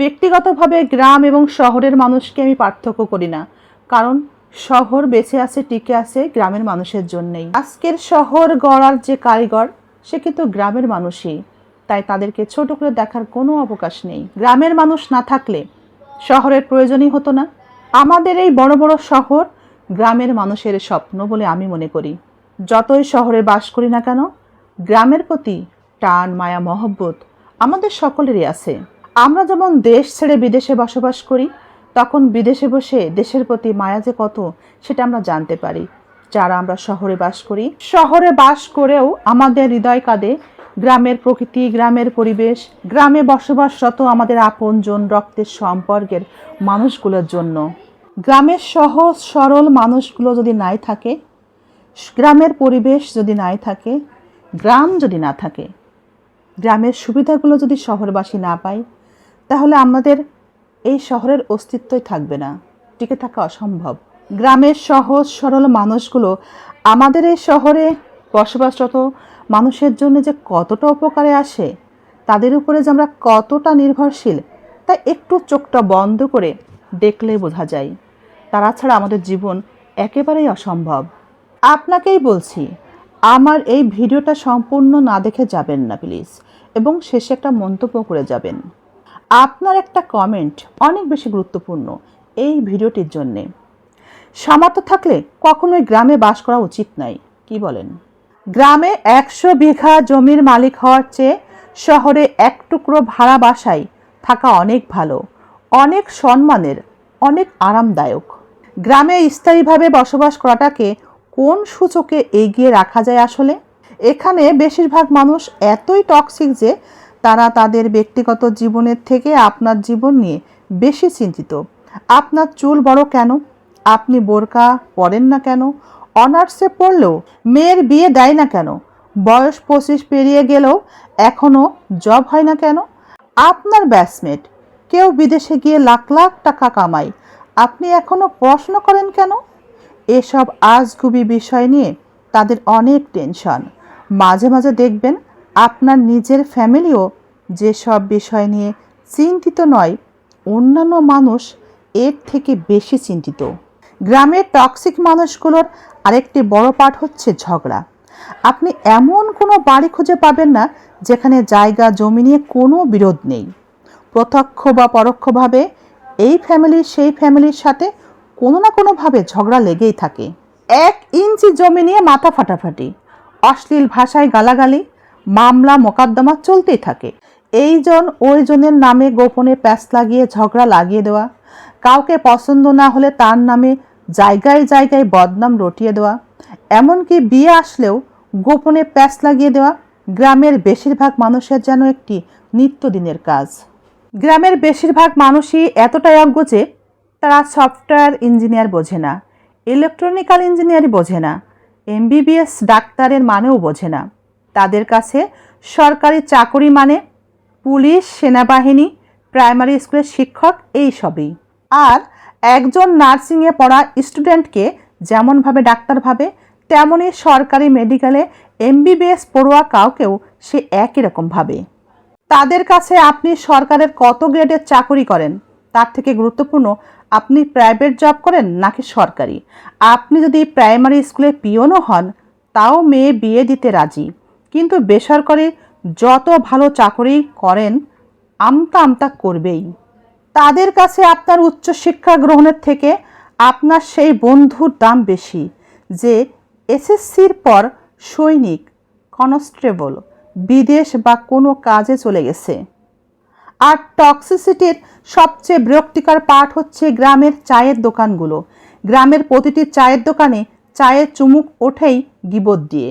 ব্যক্তিগতভাবে গ্রাম এবং শহরের মানুষকে আমি পার্থক্য করি না। কারণ শহর বেঁচে আছে, টিকে আছে গ্রামের মানুষের জন্যেই। আজকের শহর গড়ার যে কারিগর, সে কিন্তু গ্রামের মানুষই। তাই তাদেরকে ছোট করে দেখার কোনো অবকাশ নেই। গ্রামের মানুষ না থাকলে শহরের প্রয়োজনই হতো না। আমাদের এই বড় বড় শহর গ্রামের মানুষের স্বপ্ন বলে আমি মনে করি। যতই শহরে বাস করি না কেন, গ্রামের প্রতি টান, মায়া, মহব্বত আমাদের সকলেরই আছে। আমরা যেমন দেশ ছেড়ে বিদেশে বসবাস করি, তখন বিদেশে বসে দেশের প্রতি মায়া যে কত, সেটা আমরা জানতে পারি। যারা আমরা শহরে বাস করি, শহরে বাস করেও আমাদের হৃদয় কাঁদে গ্রামের প্রকৃতি, গ্রামের পরিবেশ, গ্রামে বসবাসরত আমাদের আপনজন রক্তের সম্পর্কের মানুষগুলোর জন্য। গ্রামের সহজ, সরল মানুষগুলো যদি নাই থাকে, গ্রামের পরিবেশ যদি নাই থাকে, গ্রাম যদি না থাকে, গ্রামের সুবিধাগুলো যদি শহরবাসী না পায় তাহলে আমাদের এই শহরের অস্তিত্বই থাকবে না, টিকে থাকা অসম্ভব। গ্রামের সহজ, সরল মানুষগুলো আমাদের এই শহরে বসবাসরত মানুষের জন্য যে কতটা উপকারে আসে, তাদের উপরে যে আমরা কতটা নির্ভরশীল, তা একটু চোখটা বন্ধ করে দেখলে বোঝা যায়। তারা ছাড়া আমাদের জীবন একেবারেই অসম্ভব। আপনাকেই বলছি, আমার এই ভিডিওটা সম্পূর্ণ না দেখে যাবেন না, প্লিজ। এবং শেষে একটা মন্তব্য করে যাবেন। আপনার একটা কমেন্ট অনেক বেশি গুরুত্বপূর্ণ এই ভিডিওটির জন্যে। সামর্থ্য থাকলে কখনোই গ্রামে বাস করা উচিত নয় কি বলেন? গ্রামে একশো বিঘা জমির মালিক হওয়ার চেয়ে শহরে এক টুকরো ভাড়া বাসায় থাকা অনেক ভালো, অনেক সম্মানের, অনেক আরামদায়ক। গ্রামে স্থায়ীভাবে বসবাস করাটাকে কোন সূচকে এগিয়ে রাখা যায় আসলে? এখানে বেশিরভাগ মানুষ এতই টক্সিক যে তারা তাদের ব্যক্তিগত জীবনের থেকে আপনার জীবন নিয়ে বেশি চিন্তিত। আপনার চুল বড় কেন? আপনি বোরকা পরেন না কেন? অনার্সে পড়লেও মেয়ের বিয়ে দেয় না কেন? বয়স পঁচিশ পেরিয়ে গেলেও এখনও জব হয় না কেন? আপনার ব্যাচমেট, কেউ বিদেশে গিয়ে লাখ লাখ টাকা কামায়, আপনি এখনও পড়াশোনা করেন কেন? এসব আজগুবি বিষয় নিয়ে তাদের অনেক টেনশন। মাঝে মাঝে দেখবেন আপনার নিজের ফ্যামিলিও যেসব বিষয় নিয়ে চিন্তিত নয়, অন্যান্য মানুষ এর থেকে বেশি চিন্তিত। গ্রামের টক্সিক মানুষগুলোর আরেকটি বড় পার্ট হচ্ছে ঝগড়া। আপনি এমন কোনো বাড়ি খুঁজে পাবেন না যেখানে জায়গা, জমি নিয়ে কোনো বিরোধ নেই। প্রত্যক্ষ বা পরোক্ষভাবে এই ফ্যামিলি সেই ফ্যামিলির সাথে কোনো না কোনোভাবে ঝগড়া লেগেই থাকে। এক ইঞ্চি জমি নিয়ে মাথা ফাটাফাটি, অশ্লীল ভাষায় গালাগালি মামলা মোকদ্দমা চলতেই থাকে। এইজন ওইজনের নামে গোপনে প্যাঁচ লাগিয়ে, ঝগড়া লাগিয়ে দেওয়া, কাউকে পছন্দ না হলে তার নামে জায়গায় জায়গায় বদনাম রটিয়ে দেওয়া, এমনকি বিয়ে আসলেও গোপনে প্যাঁচ লাগিয়ে দেওয়া গ্রামের বেশিরভাগ মানুষের যেন একটি নিত্যদিনের কাজ। গ্রামের বেশিরভাগ মানুষই এতটাই অজ্ঞ যে তারা সফটওয়্যার ইঞ্জিনিয়ার বোঝে না, ইলেকট্রনিক্যাল ইঞ্জিনিয়ারই বোঝে না, এমবিবিএস ডাক্তারের মানেও বোঝে না। তাদের কাছে সরকারি চাকরি মানে পুলিশ, সেনাবাহিনী, প্রাইমারি স্কুলের শিক্ষক, এই সবই। আর একজন নার্সিংয়ে পড়া স্টুডেন্টকে যেমনভাবে ডাক্তার ভাবে, তেমনই সরকারি মেডিকেলে এমবিবিএস পড়ুয়া কাউকেও সে একই রকম ভাবে। তাদের কাছে আপনি সরকারের কত গ্রেডের চাকরি করেন, তার থেকে গুরুত্বপূর্ণ, আপনি প্রাইভেট জব করেন নাকি সরকারি? আপনি যদি প্রাইমারি স্কুলে পিওনও হন, তাও মেয়ে বিয়ে দিতে রাজি। কিন্তু বেসরকারি যত ভালো চাকরি করেন, আমতা আমতা করবেই। তাদের কাছে আপনার উচ্চশিক্ষা গ্রহণের থেকে আপনার সেই বন্ধুর দাম বেশি, যে এসএসসির পর সৈনিক, কনস্টেবল, বিদেশ বা কোনো কাজে চলে গেছে। আর টক্সিসিটির সবচেয়ে বিরক্তিকর পার্ট হচ্ছে গ্রামের চায়ের দোকানগুলো। গ্রামের প্রতিটি চায়ের দোকানে চায়ের চুমুক ওঠেই গিবত দিয়ে।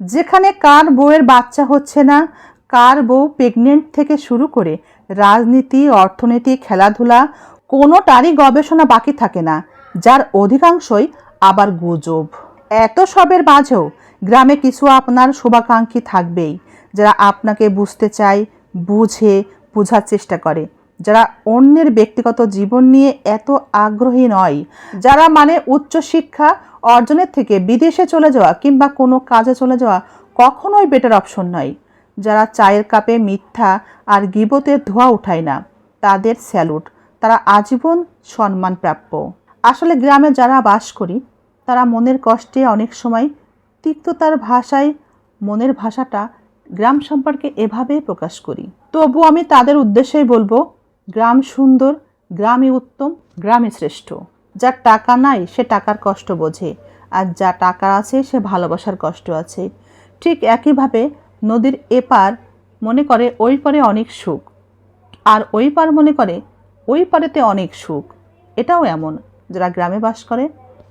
যেখানে কার বউয়ের বাচ্চা হচ্ছে না, কার বউ প্রেগনেন্ট থেকে শুরু করে রাজনীতি, অর্থনীতি, খেলাধুলা, কোনোটারই গবেষণা বাকি থাকে না, যার অধিকাংশই আবার গুজব। এত সবের মাঝেও গ্রামে কিছু আপনার শুভাকাঙ্ক্ষী থাকবেই, যারা আপনাকে বুঝতে চায়, বুঝে, বোঝার চেষ্টা করে। যারা অন্যের ব্যক্তিগত জীবন নিয়ে এত আগ্রহী নয়, যারা মানে উচ্চশিক্ষা অর্জনের থেকে বিদেশে চলে যাওয়া কিংবা কোনো কাজে চলে যাওয়া কখনোই বেটার অপশন নয়। যারা চায়ের কাপে মিথ্যা আর গিবতের ধোয়া উঠায় না, তাদের স্যালুট তারা আজীবন সম্মান প্রাপ্য। আসলে গ্রামে যারা বাস করি, তারা মনের কষ্টে অনেক সময় তিক্ততার ভাষায় মনের ভাষাটা গ্রাম সম্পর্কে এভাবে প্রকাশ করি। তবু আমি তাদের উদ্দেশ্যেই বলব গ্রাম সুন্দর, গ্রামই উত্তম গ্রামে শ্রেষ্ঠ। যার টাকা নাই, সে টাকার কষ্ট বোঝে, আর যা টাকা আছে, সে ভালোবাসার কষ্ট আছে। ঠিক একইভাবে নদীর এপার মনে করে ওই পারে অনেক সুখ, আর ওই পার মনে করে ওই পারেতে অনেক সুখ। এটাও এমন, যারা গ্রামে বাস করে,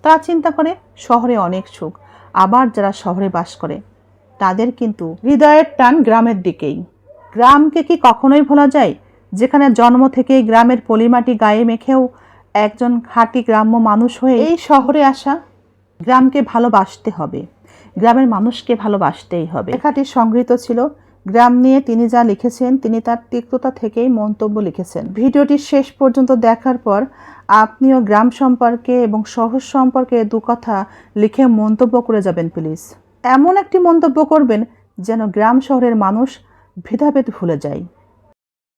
তারা চিন্তা করে শহরে অনেক সুখ, আবার যারা শহরে বাস করে, তাদের কিন্তু হৃদয়ের টান গ্রামের দিকেই। গ্রামকে কি কখনোই ভোলা যায়? যেখানে জন্ম থেকেই গ্রামের পলিমাটি গায়ে মেখেও একজন খাঁটি গ্রাম্য মানুষ হয়ে এই শহরে আসা গ্রামকে ভালোবাসতে হবে। গ্রামের মানুষকে ভালোবাসতেই হবে। লেখাটি সংগৃহীত ছিল। গ্রাম নিয়ে তিনি যা লিখেছেন, তিনি তার তিক্ততা থেকেই মন্তব্য লিখেছেন। ভিডিওটি শেষ পর্যন্ত দেখার পর আপনিও গ্রাম সম্পর্কে এবং শহর সম্পর্কে দু কথা লিখে মন্তব্য করে যাবেন, প্লিজ। এমন একটি মন্তব্য করবেন যেন গ্রাম শহরের মানুষ ভেদাভেদ ভুলে যায়।